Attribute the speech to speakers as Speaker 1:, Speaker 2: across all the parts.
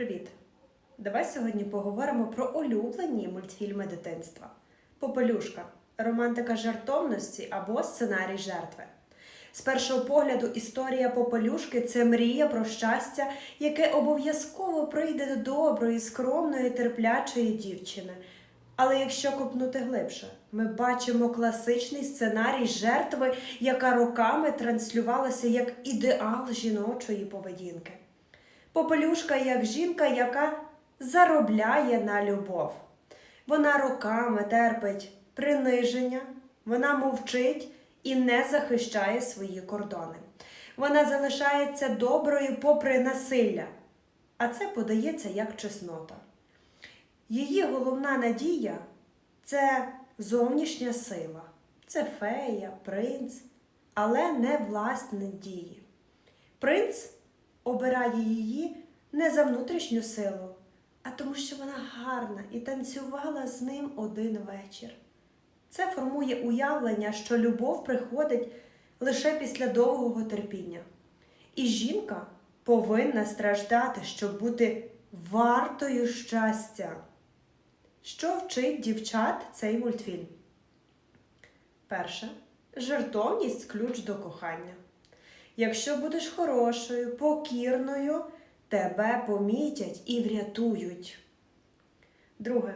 Speaker 1: Привіт! Давай сьогодні поговоримо про улюблені мультфільми дитинства. Попелюшка, романтика жартовності або сценарій жертви. З першого погляду, історія Попелюшки це мрія про щастя, яке обов'язково прийде до доброї, скромної, терплячої дівчини. Але якщо копнути глибше, ми бачимо класичний сценарій жертви, яка роками транслювалася як ідеал жіночої поведінки. Попелюшка як жінка, яка заробляє на любов. Вона роками терпить приниження, вона мовчить і не захищає свої кордони. Вона залишається доброю попри насилля, а це подається як чеснота. Її головна надія це зовнішня сила, це фея, принц, але не власні дії. Принц обирає її не за внутрішню силу, а тому, що вона гарна і танцювала з ним один вечір. Це формує уявлення, що любов приходить лише після довгого терпіння. І жінка повинна страждати, щоб бути вартою щастя. Що вчить дівчат цей мультфільм? Перше. Жертовність ключ до кохання. Якщо будеш хорошою, покірною, тебе помітять і врятують. Друге.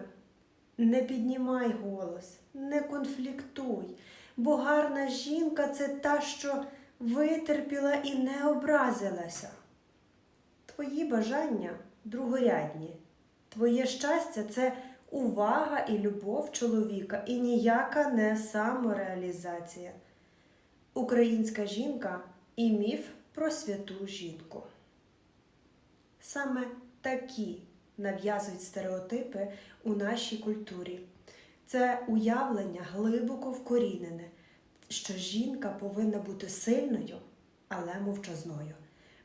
Speaker 1: Не піднімай голос, не конфліктуй, бо гарна жінка це та, що витерпіла і не образилася. Твої бажання другорядні. Твоє щастя це увага і любов чоловіка, і ніяка не самореалізація. Українська жінка і міф про святу жінку. Саме такі нав'язують стереотипи у нашій культурі. Це уявлення глибоко вкорінене, що жінка повинна бути сильною, але мовчазною.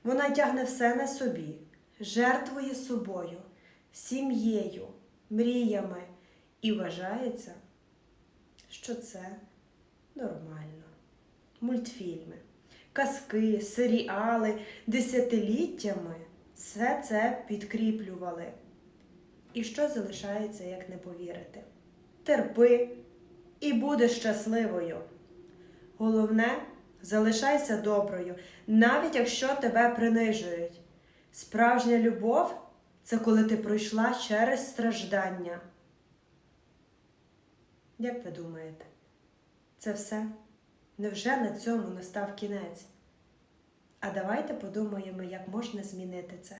Speaker 1: Вона тягне все на собі, жертвує собою, сім'єю, мріями і вважається, що це нормально. Мультфільми, казки, серіали десятиліттями все це підкріплювали. І що залишається, як не повірити? Терпи і будеш щасливою. Головне, залишайся доброю, навіть якщо тебе принижують. Справжня любов це коли ти пройшла через страждання. Як ви думаєте, це все? Невже на цьому настав кінець? А давайте подумаємо, як можна змінити це.